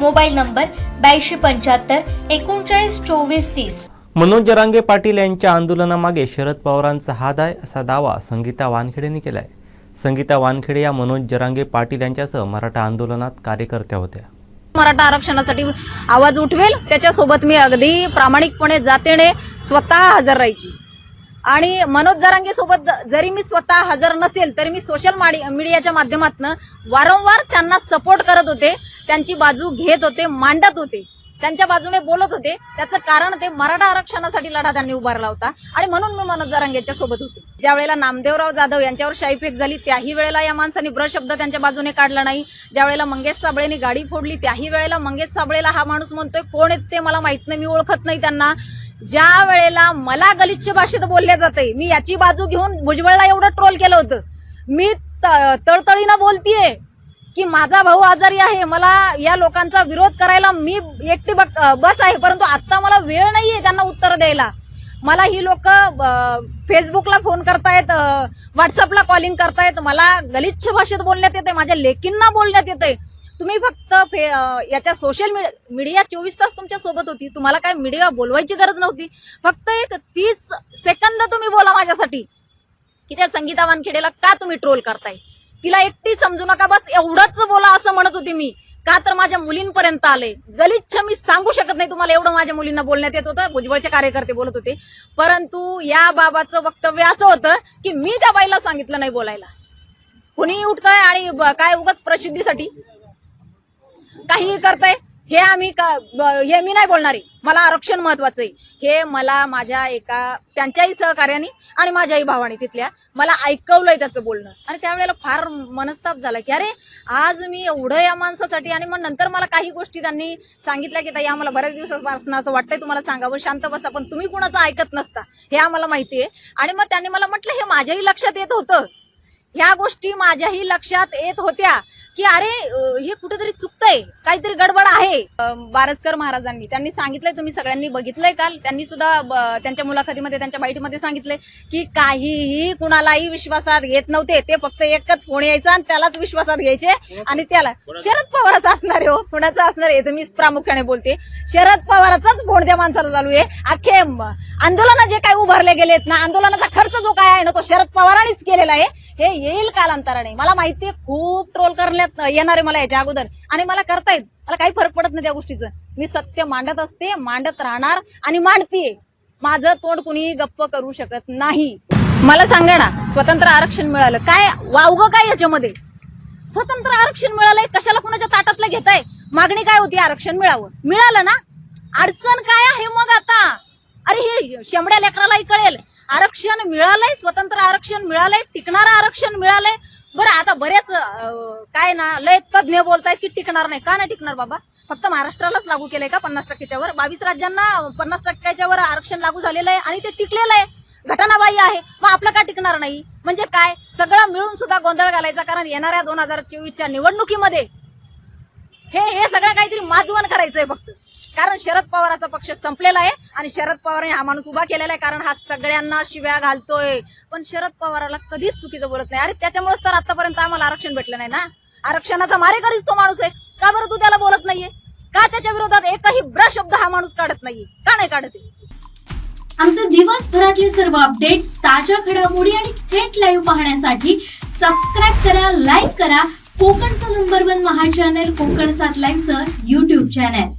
Mobile number ब्याऐंशी पंच्याहत्तर एकोणचाळीस चोवीस तीस. मनोज जरांगे पाटील यांच्या आंदोलनामागे शरद पवारांचा हात आहे असा दावा संगीता वानखेडेने केलाय. संगीता वानखेडे या मनोज जरांगे पाटील यांच्यासह मराठा आंदोलनात कार्यकर्त्या होत्या. मराठा आरक्षणासाठी आवाज उठवेल त्याच्यासोबत मी अगदी प्रामाणिकपणे जातेने स्वतः हजर राहायची. आणि मनोज जरांगे सोबत जरी मी स्वतः हजर नसेल तरी मी सोशल मीडियाच्या माध्यमातून वारंवार त्यांना सपोर्ट करत होते. त्यांची बाजू घेत होते मांडत होते. त्यांच्या बाजूने बोलत होते. त्याचं कारण ते मराठा आरक्षणासाठी लढा त्यांनी उभारला होता. आणि म्हणून मी मनोज जरांगेच्या सोबत होते. ज्या वेळेला नामदेवराव जाधव यांच्यावर शाईफेक झाली त्याही वेळेला या माणसाने ब्र शब्द त्यांच्या बाजूने काढला नाही. ज्या वेळेला मंगेश साबळेने गाडी फोडली त्याही वेळेला मंगेश साबळेला हा माणूस म्हणतोय कोण येत ते मला माहीत नाही मी ओळखत नाही त्यांना. ज्या वेळेला मला गलिच्छ भाषेत बोलले जाते मी याची बाजू घेऊन भुजबळला एवढं ट्रोल केलं होतं. मी त- तळतळीनं बोलतीये की माझा भाऊ आजारी आहे मला या लोकांचा विरोध करायला मी एकटी बस आहे परंतु आता मला वेळ नाहीये त्यांना उत्तर द्यायला. मला ही लोक फेसबुकला फोन करतायत व्हॉट्सअपला कॉलिंग करतायत मला गलिच्छ भाषेत बोलण्यात येते माझ्या लेकींना बोलण्यात येते तुम्ही फक्त फे- याच्या सोशल मीडिया चोवीस तास तुमच्यासोबत होती. तुम्हाला काय मीडिया बोलवायची गरज नव्हती. फक्त एक तीस सेकंद तुम्ही बोला माझ्यासाठी. की त्या संगीता वानखेडेला का तुम्ही ट्रोल करताय? तिला एकटी समजू नका बस एवढंच बोला असं म्हणत होती मी. का तर माझ्या मुलींपर्यंत आले. गलिच्छ मी सांगू शकत नाही तुम्हाला एवढं माझ्या मुलींना बोलण्यात येत होतं. भुजबळचे कार्यकर्ते बोलत होते. परंतु या बाबाचं वक्तव्य असं होतं की मी त्या बाईला सांगितलं नाही बोलायला. कुणी उठतंय आणि काय उगाच प्रसिद्धीसाठी. काहीही करताय हे आम्ही का- हे मी नाही बोलणारी. मला आरक्षण महत्वाचं आहे. हे मला माझ्या एका त्यांच्याही सहकार्याने आणि माझ्याही भावाने तिथल्या मला ऐकवलंय त्याचं बोलणं. आणि त्यावेळेला फार मनस्ताप झाला की अरे आज मी एवढं या माणसासाठी आणि मग नंतर मला काही गोष्टी त्यांनी सांगितल्या की ताई आम्हाला बऱ्याच दिवसापासून असं वाटतंय तुम्हाला सांगावं शांत बसा पण तुम्ही कुणाचं ऐकत नसता. हे आम्हाला माहिती आहे. आणि मग त्यांनी मला म्हटलं हे माझ्याही लक्षात येत होतं. ह्या गोष्टी माझ्याही लक्षात येत होत्या की अरे हे कुठेतरी चुकतंय काहीतरी गडबड आहे. बारसकर महाराजांनी त्यांनी सांगितलंय तुम्ही सगळ्यांनी बघितलंय काल. त्यांनी सुद्धा त्यांच्या मुलाखतीमध्ये त्यांच्या बाईटमध्ये सांगितलंय की काहीही कुणालाही विश्वासात घेत नव्हते. ते फक्त एकच फोन यायचा आणि त्यालाच विश्वासात घ्यायचे आणि त्याला शरद पवाराचा असणार आहे हो कुणाचं असणार आहे हे मी प्रामुख्याने बोलते. शरद पवाराचाच फोन त्या माणसाला चालू आहे. अख्खे आंदोलन जे काय उभारले गेलेत ना आंदोलनाचा खर्च जो काय आहे ना तो शरद पवारांनीच केलेला आहे. हे येईल कालांतराने. मला माहितीये खूप ट्रोल करण्यात येणार आहे मला याच्या अगोदर. आणि मला करतायत. मला काही फरक पडत नाही त्या गोष्टीचं. मी सत्य मांडत असते मांडत राहणार आणि मांडतीये. माझं तोंड कुणी गप्प करू शकत नाही. मला सांगा ना स्वतंत्र आरक्षण मिळालं. काय वावग काय याच्यामध्ये? स्वतंत्र आरक्षण मिळालंय कशाला कुणाच्या ताटातलं घेताय? मागणी काय होती आरक्षण मिळावं? मिळालं ना? अडचण काय आहे मग आता? अरे हे शेंबड्या लेकरालाही कळेल. आरक्षण मिळालंय स्वतंत्र आरक्षण मिळालंय टिकणारं आरक्षण मिळालंय. बरं आता बरेच काय ना लय तज्ञ बोलतायत की टिकणार नाही. का नाही टिकणार बाबा? फक्त महाराष्ट्रालाच लागू केलंय का पन्नास टक्क्याच्या वर बावीस राज्यांना पन्नास टक्क्याच्या वर आरक्षण लागू झालेलं आहे आणि ते टिकलेलं आहे. घटनाबाह्य आहे. मग आपलं का टिकणार नाही? म्हणजे काय? सगळं मिळून सुद्धा गोंधळ घालायचा कारण येणाऱ्या दोन हजार चोवीसच्या निवडणुकीमध्ये हे हे सगळं काहीतरी माजवण करायचंय फक्त. कारण शरद पवाराचा पक्ष संपलेला आहे आणि शरद पवारांनी हा माणूस उभा केलेला आहे कारण हा सगळ्यांना शिव्या घालतोय. पण शरद पवाराला कधीच चुकीचं बोलत नाही. अरे त्याच्यामुळेच तर आतापर्यंत आम्हाला आरक्षण भेटलं नाही ना? आरक्षणाचा मारेकरीच तो माणूस आहे. का बरं तू त्याला बोलत नाहीये? का त्याच्या विरोधात एकही ब्र शब्द हा माणूस काढत नाहीये? का नाही काढत आहे? आमचे दिवसभरातले सर्व अपडेट्स ताज्या घडामोडी आणि थेट लाईव्ह पाहण्यासाठी सबस्क्राईब करा लाईक करा. कोकणचं number one Maha channel Konkan सात लाईव्हचं युट्यूब चॅनल